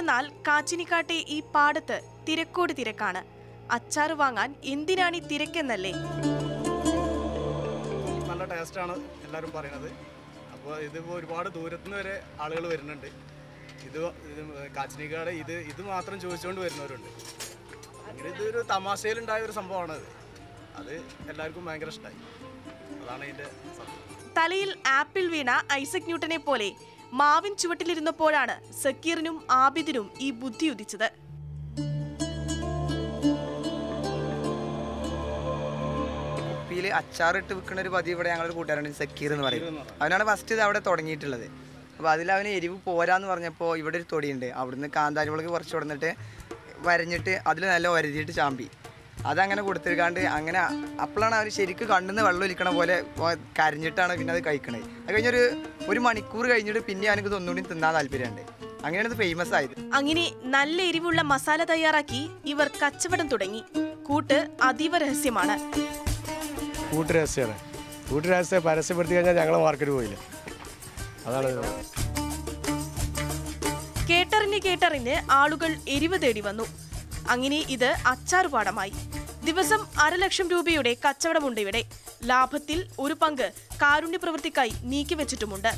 എന്നാൽ കാച്ചിനിക്കാട്ടെ ഈ പാടത്ത് തിരക്കോട് തിരക്കാണ്. അച്ചാറ് വാങ്ങാൻ എന്തിനാണ് ഈ തിരക്കെന്നല്ലേ? നല്ല ആണ് എല്ലാവരും പറയുന്നത്. അപ്പോൾ ഇതിപ്പോൾ ഒരുപാട് ദൂരത്തു നിന്ന് വരെ ആളുകൾ വരുന്നുണ്ട്. ഇത് കാച്ചിനിക്കാട് ഇത് ഇത് മാത്രം ചോദിച്ചുകൊണ്ട് വരുന്നവരുണ്ട്. അങ്ങനെ ഇതൊരു തമാശയിലുണ്ടായ ഒരു സംഭവമാണ് അത് എല്ലാവർക്കും ഭയങ്കര ഇഷ്ടമായി അതാണ് ഇതിന്റെ സത്യം. തലയിൽ ആപ്പിൾ വീണ ഐസക് ന്യൂട്ടനെ പോലെ മാവിൻ ചുവട്ടിലിരുന്നപ്പോഴാണ് സക്കീറിനും ആബിദിനും ഈ ബുദ്ധി ഉദിച്ചത്. കുപ്പിയിൽ അച്ചാറിട്ട് വിൽക്കുന്ന ഒരു പതിവ് ഇവിടെ ഞങ്ങളൊരു കൂട്ടുകാരുണ്ട് സക്കീർ എന്ന് പറയും. അവനാണ് ഫസ്റ്റ് ഇത് അവിടെ തുടങ്ങിയിട്ടുള്ളത്. അപ്പോൾ അതിൽ അവന് എരിവ് പോരാന്ന് പറഞ്ഞപ്പോൾ ഇവിടെ ഒരു തൊടിയുണ്ട്. അവിടുന്ന് കാന്താരി മുളക് കുറച്ച് കൊടുന്നിട്ട് വരഞ്ഞിട്ട് അതിൽ നല്ല ഒരതിയിട്ട് ചാമ്പി. അതങ്ങനെ കൊടുത്തിരിക്കാണ്ട് അങ്ങനെ അപ്പോഴാണ് അവർ ശരിക്കും കണ്ണിന്ന് വെള്ളം ഒലിക്കണ പോലെ കരഞ്ഞിട്ടാണ് പിന്നെ അത് കഴിക്കണത് അത് കഴിഞ്ഞൊരു ഒരു മണിക്കൂർ കഴിഞ്ഞിട്ട് പിന്നെ അവനക്ക് ഒന്നുകൂടി തിന്നാൻ താല്പര്യമുണ്ട് അങ്ങനെയാണ് ഇത് ഫേമസ് ആയത്. അങ്ങനെ നല്ല എരിവുള്ള മസാല തയ്യാറാക്കി ഇവർ കച്ചവടം തുടങ്ങി. കൂട്ട് അതീവ രഹസ്യമാണ്. കൂട്ട് രഹസ്യമാണ് കൂട്ട് രഹസ്യം പരസ്യപ്പെടുത്തി കഴിഞ്ഞാൽ ഞങ്ങൾ മാർക്കറ്റ് പോയില്ല? അതാണ്. കേട്ടറിഞ്ഞ് കേട്ടറിഞ്ഞ് ആളുകൾ എരിവ് തേടി വന്നു. അങ്ങനെ ഇത് അച്ചാറുപാടമായി ദിവസം അരലക്ഷം രൂപയുടെ കച്ചവടമുണ്ട് ഇവിടെ ലാഭത്തിൽ ഒരു പങ്ക് കാരുണ്യ പ്രവൃത്തിക്കായി നീക്കിവെച്ചിട്ടുമുണ്ട്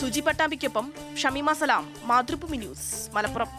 സുജി പട്ടാമ്പിക്കൊപ്പം ഷമീമ സലാം മാതൃഭൂമി ന്യൂസ് മലപ്പുറം.